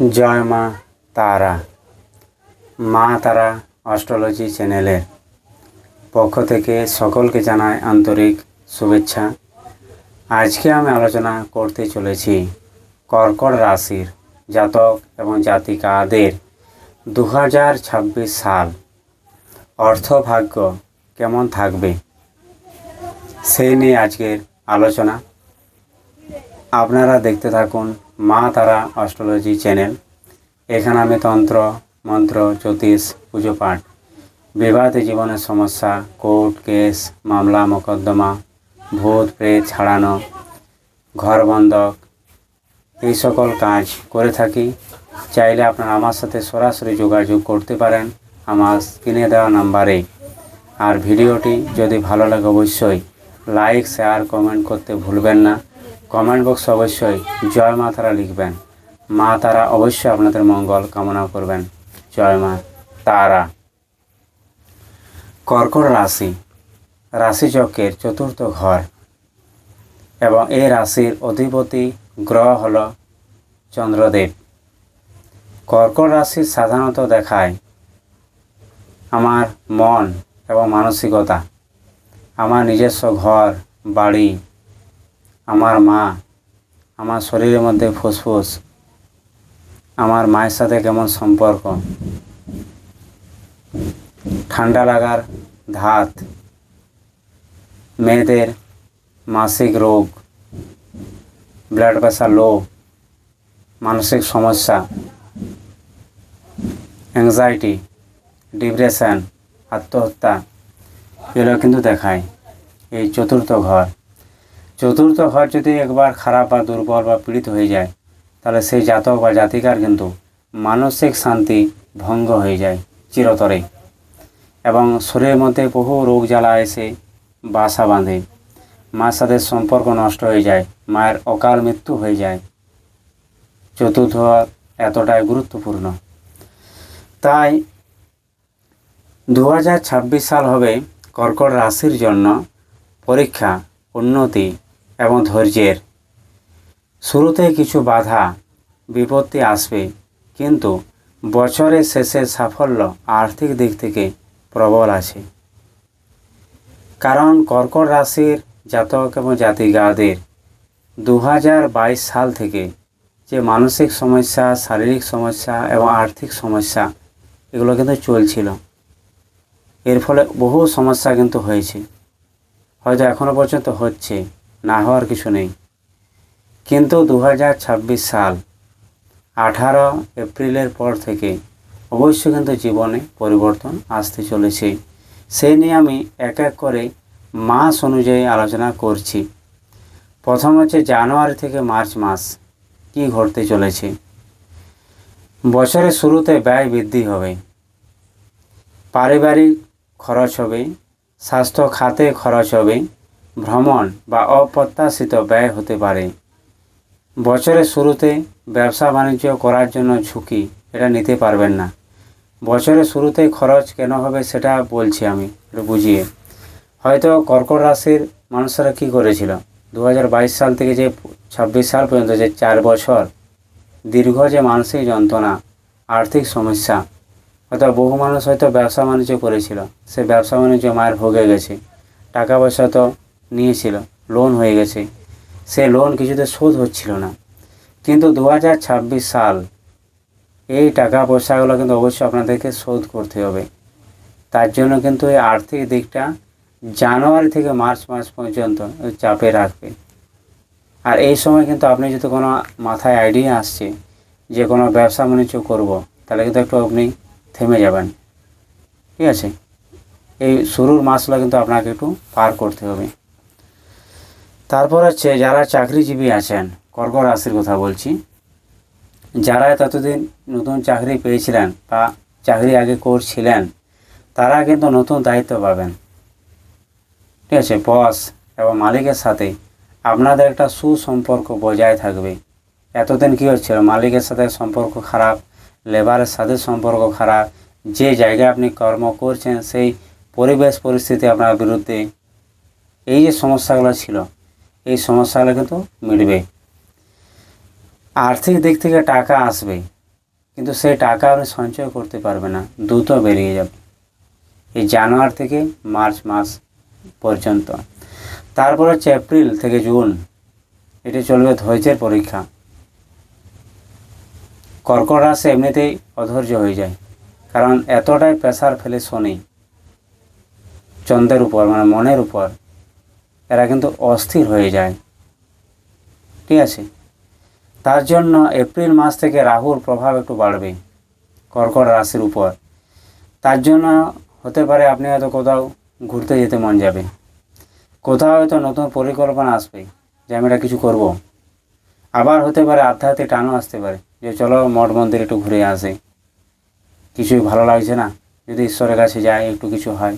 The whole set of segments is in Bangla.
জয় মা তারা। মা তারা অস্ট্রোলজি চ্যানেলের পক্ষ থেকে সকলকে জানায় আন্তরিক শুভেচ্ছা। আজকে আমি আলোচনা করতে চলেছি কর্কট রাশির জাতক এবং জাতিকাদের দু হাজার ছাব্বিশ সাল অর্থভাগ্য কেমন থাকবে? সেই নিয়ে আজকের আলোচনা। আপনারা দেখতে থাকুন মা তারা অস্ট্রোলজি চ্যানেল। এখানে আমি তন্ত্র, মন্ত্র, জ্যোতিষ, পুজো পাঠ, বিবাহিত জীবনের সমস্যা, কোর্ট কেস, মামলা, মোকদ্দমা, ভূত, প্রেত, ছাড়ানো, ঘর বন্ধক, এই সকল কাজ করে থাকি। চাইলে আপনারা আমার সাথে সরাসরি যোগাযোগ করতে পারেন আমার স্ক্রিনে দেওয়া নাম্বারে। আর ভিডিওটি যদি ভালো লাগে অবশ্যই লাইক, শেয়ার, কমেন্ট করতে ভুলবেন না। কমেন্ট বক্সে অবশ্যই জয় মা তারা লিখবেন। মা তারা অবশ্যই আপনাদের মঙ্গল কামনা করবেন। জয় মা তারা। কর্কট রাশি। রাশিচক্রের চতুর্থ ঘর। এবং এই রাশির অধিপতি গ্রহ হল চন্দ্রদেব। কর্কট রাশি সাধারণত দেখায় আমার মন এবং মানসিকতা, আমার নিজস্ব ঘর, বাড়ি আমার মা, আমার শরীরের মধ্যে ফুসফুস, আমার মায়ের সাথে কেমন সম্পর্ক? ঠান্ডা লাগার ধাত, মেয়েদের মাসিক রোগ ব্লাড প্রেশার লো মানসিক সমস্যা অ্যাংজাইটি ডিপ্রেশন আত্মহত্যা, এগুলো কিন্তু দেখায় এই চতুর্থ ঘর। চতুর্থ ঘর যদি একবার খারাপ বা দুর্বল বা পীড়িত হয়ে যায়, তাহলে সেই জাতক বা জাতিকার কিন্তু মানসিক শান্তি ভঙ্গ হয়ে যায় চিরতরে। এবং শরীরের মধ্যে বহু রোগ জ্বালা এসে বাসা বাঁধে। মার সাথে সম্পর্ক নষ্ট হয়ে যায়, মায়ের অকাল মৃত্যু হয়ে যায়। চতুর্থ এতটাই গুরুত্বপূর্ণ। তাই দু হাজার ছাব্বিশ সাল হবে কর্কট রাশির জন্য পরীক্ষা, উন্নতি এবং ধৈর্যের। শুরুতে কিছু বাধা, বিপত্তি আসবে, কিন্তু বছরের শেষে সাফল্য আর্থিক দিক থেকে প্রবল আছে। কারণ কর্কট রাশির জাতক এবং জাতিকাদের দু সাল থেকে যে মানসিক সমস্যা, শারীরিক সমস্যা এবং আর্থিক সমস্যা, এগুলো কিন্তু চলছিল। এর ফলে বহু সমস্যা কিন্তু হয়েছে। হয়তো এখনও পর্যন্ত হচ্ছে। না হওয়ার কিছু নেই। কিন্তু দু হাজার ছাব্বিশ সাল, আঠারো এপ্রিলের পর থেকে অবশ্যই কিন্তু জীবনে পরিবর্তন আসতে চলেছে। সেই নিয়ে আমি এক এক করে মাস অনুযায়ী আলোচনা করছি। প্রথম হচ্ছে জানুয়ারি থেকে মার্চ মাস কি ঘটতে চলেছে। বছরের শুরুতে ব্যয় বৃদ্ধি হবে। পারিবারিক খরচ হবে, স্বাস্থ্য খাতে খরচ হবে ভ্রমণ বা অপ্রত্যাশিত ব্যয় হতে পারে। বছরের শুরুতে ব্যবসা বাণিজ্য করার জন্য ঝুঁকি, এটা নিতে পারবেন না। বছরের শুরুতে খরচ কেন হবে সেটা বলছি আমি, একটু বুঝিয়ে। হয়তো কর্কট রাশির মানুষেরা কী করেছিল? দু হাজার বাইশ সাল থেকে যে ছাব্বিশ সাল পর্যন্ত যে চার বছর, দীর্ঘ যে মানসিক যন্ত্রণা, আর্থিক সমস্যা, হয়তো বহু মানুষ হয়তো ব্যবসা বাণিজ্য করেছিল, সে ব্যবসা বাণিজ্য মায়ের ভোগে গেছে। টাকা পয়সা তো নিয়েছিল লোন হয়ে গেছে। সে লোন কিছুতে শোধ হচ্ছিল না। কিন্তু দু হাজার ছাব্বিশ সাল এই টাকা পয়সাগুলো কিন্তু অবশ্যই আপনাদেরকে শোধ করতে হবে। তার জন্য কিন্তু এই আর্থিক দিকটা জানুয়ারি থেকে মার্চ মাস পর্যন্ত চাপে রাখবে। আর এই সময় কিন্তু আপনি যদি কোনো মাথায় আইডিয়া আসছে যে কোনো ব্যবসা বাণিজ্য করব, তাহলে কিন্তু একটু আপনি থেমে যাবেন। ঠিক আছে? এই শুরুর মাসগুলো কিন্তু আপনাকে একটু পার করতে হবে। তারপর হচ্ছে যারা চাকরিজীবী আছেন, কর্কট রাশির কথা বলছি, যারা ততদিন নতুন চাকরি পেয়েছিলেন বা চাকরি আগে করছিলেন, তারা কিন্তু নতুন দায়িত্ব পাবেন। ঠিক আছে, বস এবং মালিকের সাথে আপনাদের একটা সুসম্পর্ক বজায় থাকবে। এতদিন কী হচ্ছিল, মালিকের সাথে সম্পর্ক খারাপ, লেবারের সাথে সম্পর্ক খারাপ, যে জায়গায় আপনি কর্ম করছেন সেই পরিবেশ পরিস্থিতি আপনার বিরুদ্ধে, এই যে সমস্যাগুলো ছিল এই সমস্যাগুলো কিন্তু মিটবে। আর্থিক দিক থেকে টাকা আসবে, কিন্তু সেই টাকা আপনি সঞ্চয় করতে পারবে না, দ্রুত বেরিয়ে যাবে। এই জানুয়ারি থেকে মার্চ মাস পর্যন্ত। তারপর হচ্ছে এপ্রিল থেকে জুন, এটি চলবে ধৈর্যের পরীক্ষা। কর্কট রাশি এমনিতেই অধৈর্য হয়ে যায়, কারণ এতটাই প্রেসার ফেলে শনি, চন্দ্রের উপর মানে মনের উপর। এরা কিন্তু অস্থির হয়ে যায়। ঠিক আছে? তার জন্য এপ্রিল মাস থেকে রাহুর প্রভাব একটু বাড়বে, কর্কট রাশির উপর। তার জন্য হতে পারে আপনি হয়তো কোথাও ঘুরতে যেতে মন যাবে। কোথাও হয়তো নতুন পরিকল্পনা আসবে যে আমি এটা কিছু করব। আবার হতে পারে আধ্যাত্মিক টানও আসতে পারে যে চলো মঠ মন্দির একটু ঘুরে আসে। কিছুই ভালো লাগছে না, যদি ঈশ্বরের কাছে যায় একটু কিছু হয়।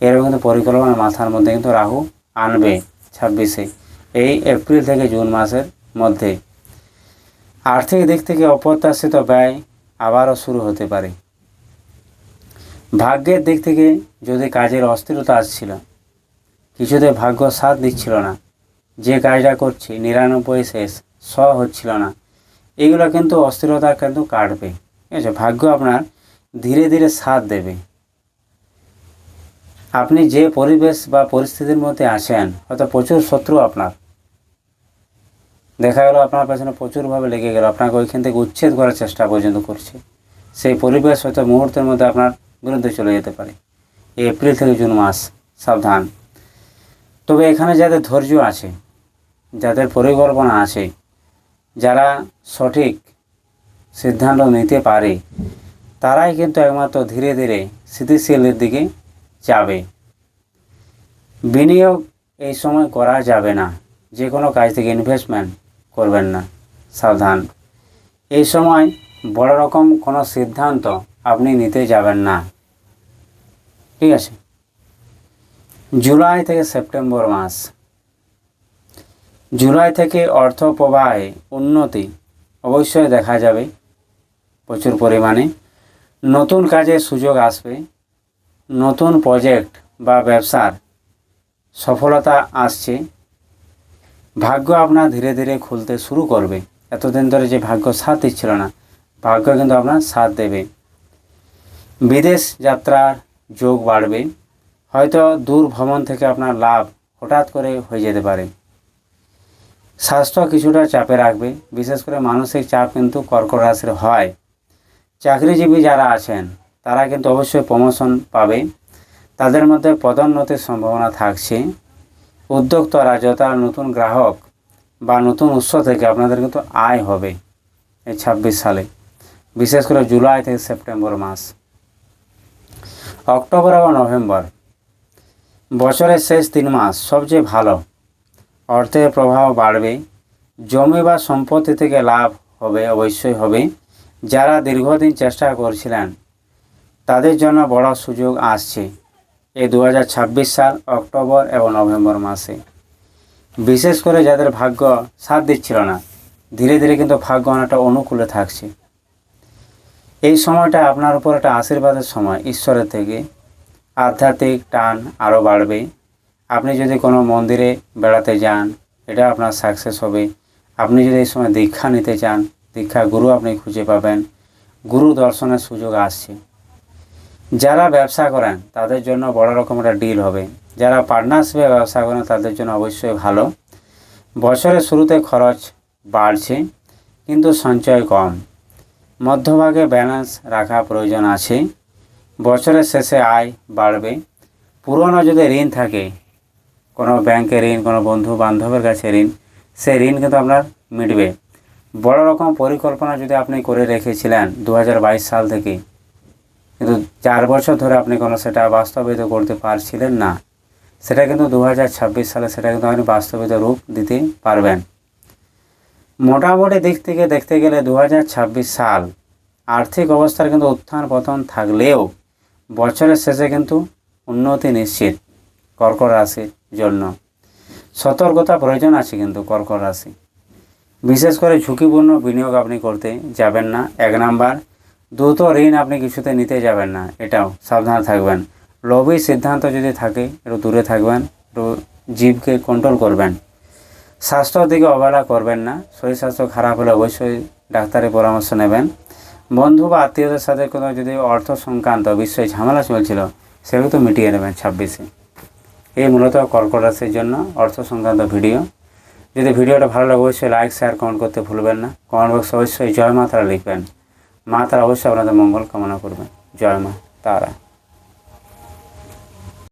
এরকম কিন্তু পরিকল্পনা মাথার মধ্যে কিন্তু রাহু আনবে ছাব্বিশে, এই এপ্রিল থেকে জুন মাসের মধ্যে। আর্থিক দিক থেকে অপ্রত্যাশিত ব্যয় আবারও শুরু হতে পারে। ভাগ্যের দিক থেকে যদি কাজের অস্থিরতা আসছিল, কিছুতে ভাগ্য সাথ দিচ্ছিল না, যে কাজটা করছি নিরানব্বই শেষ, স হচ্ছিল না, এগুলো কিন্তু অস্থিরতা কিন্তু কাটবে। ঠিক আছে, ভাগ্য আপনার ধীরে ধীরে সাথ দেবে। আপনি যে পরিবেশ বা পরিস্থিতির মধ্যে আছেন হয়তো প্রচুর শত্রু আপনার। দেখা গেল আপনার পেছনে প্রচুরভাবে লেগে গেল, আপনাকে ওইখান থেকে উচ্ছেদ করার চেষ্টা পর্যন্ত করছে। সেই পরিবেশ হয়তো মুহূর্তের মধ্যে আপনার বিরুদ্ধে চলে যেতে পারে। এপ্রিল থেকে জুন মাস, সাবধান। তবে এখানে যাদের ধৈর্য আছে, যাদের পরিকল্পনা আছে, যারা সঠিক সিদ্ধান্ত নিতে পারে, তারাই কিন্তু একমাত্র ধীরে ধীরে স্থিতিশীলের দিকে যাবে। বিনিয়োগ এই সময় করা যাবে না। যে কোনো কাজ থেকে ইনভেস্টমেন্ট করবেন না। সাবধান। এই সময় বড় রকম কোনো সিদ্ধান্ত আপনি নিতে যাবেন না। ঠিক আছে? জুলাই থেকে সেপ্টেম্বর মাস। জুলাই থেকে অর্থ প্রবাহে উন্নতি অবশ্যই দেখা যাবে প্রচুর পরিমাণে। নতুন কাজের সুযোগ আসবে। নতুন প্রজেক্ট বা ব্যবসার সফলতা আসছে, ভাগ্য আপনার ধীরে ধীরে খুলতে শুরু করবে। এতদিন ধরে যে ভাগ্য সাথ দিচ্ছিল না, ভাগ্য কিন্তু আপনার সাথ দেবে। বিদেশ যাত্রার যোগ বাড়বে, হয়তো দূর ভ্রমণ থেকে আপনার লাভ হঠাৎ করে হয়ে যেতে পারে। স্বাস্থ্য কিছুটা চাপে রাখবে, বিশেষ করে মানসিক চাপ কিন্তু কর্কট রাশির হয়। চাকরিজীবী যারা আছেন তারা কিন্তু অবশ্যই প্রমোশন পাবে। তাদের মধ্যে পদোন্নতির সম্ভাবনা থাকছে। উদ্যোক্তারা যথা নতুন গ্রাহক বা নতুন উৎস থেকে আপনাদের কিন্তু আয় হবে এই ছাব্বিশ সালে, বিশেষ করে জুলাই থেকে সেপ্টেম্বর মাস। অক্টোবর এবং নভেম্বর, বছরের শেষ তিন মাস, সবচেয়ে ভালো। অর্থের প্রভাব বাড়বে, জমি বা সম্পত্তি থেকে লাভ হবে, অবশ্যই হবে। যারা দীর্ঘদিন চেষ্টা করছিলেন তাদের জন্য বড় সুযোগ আসছে এই দু হাজার ছাব্বিশ সাল অক্টোবর এবং নভেম্বর মাসে। বিশেষ করে যাদের ভাগ্য সাথ দিচ্ছিল না, ধীরে ধীরে কিন্তু ভাগ্য অনেকটা অনুকূলে থাকছে। এই সময়টা আপনার উপর একটা আশীর্বাদের সময়, ঈশ্বরের থেকে। আধ্যাত্মিক টান আরও বাড়বে। আপনি যদি কোনো মন্দিরে বেড়াতে যান, এটা আপনার সাকসেস হবে। আপনি যদি এই সময় দীক্ষা নিতে চান, দীক্ষা গুরু আপনি খুঁজে পাবেন। গুরু দর্শনের সুযোগ আসছে। যারা ব্যবসা করেন, তাদের জন্য বড় রকম একটা ডিল হবে। যারা পার্টনারশিপে ব্যবসা করেন, তাদের জন্য অবশ্যই ভালো। বছরের শুরুতে খরচ বাড়ছে, কিন্তু সঞ্চয় কম। মধ্যভাগে ব্যালেন্স রাখা প্রয়োজন আছে। বছরের শেষে আয় বাড়বে। পুরনো যদি ঋণ থাকে, কোনো ব্যাংকে ঋণ, কোনো বন্ধু বান্ধবের কাছে ঋণ, সেই ঋণ কিন্তু আপনার মিটবে। বড় রকম পরিকল্পনা যদি আপনি করে রেখেছিলেন দু হাজার বাইশ সাল থেকে কিন্তু চার বছর ধরে আপনি কোনো সেটা বাস্তবিত করতে পারছিলেন না। সেটা কিন্তু দু হাজার ছাব্বিশ সালে সেটা কিন্তু আপনি বাস্তবিত রূপ দিতে পারবেন। মোটামুটি দিক থেকে দেখতে গেলে দু হাজার ছাব্বিশ সাল আর্থিক অবস্থার কিন্তু উত্থান পতন থাকলেও বছরের শেষে কিন্তু উন্নতি নিশ্চিত কর্কট রাশির জন্য। সতর্কতা প্রয়োজন আছে কিন্তু কর্কট রাশি। বিশেষ করে ঝুঁকিপূর্ণ বিনিয়োগ আপনি করতে যাবেন না। এক নাম্বার দ্রুত ঋণ আপনি কিছুতে নিতে যাবেন না। এটাও সাবধান থাকবেন। লোভী সিদ্ধান্ত যদি থাকে, একটু দূরে থাকবেন, একটু জীবকে কন্ট্রোল করবেন। স্বাস্থ্যর দিকে অবহেলা করবেন না। শরীর স্বাস্থ্য খারাপ হলে অবশ্যই ডাক্তারের পরামর্শ নেবেন। বন্ধু বা আত্মীয়দের সাথে কোনো যদি অর্থ সংক্রান্ত বিষয়ে ঝামেলা চলছিল, সেগুলো তো মিটিয়ে নেবেন ছাব্বিশে। এই মূলত কর্কট রাশির জন্য অর্থ সংক্রান্ত ভিডিও। যদি ভিডিওটা ভালো লাগে, অবশ্যই লাইক শেয়ার কমেন্ট করতে ভুলবেন না। কমেন্ট বক্সে অবশ্যই জয় মা তারা লিখবেন। মা তারা অবশ্যই আপনাদের মঙ্গল কামনা করবেন। জয় মা তারা।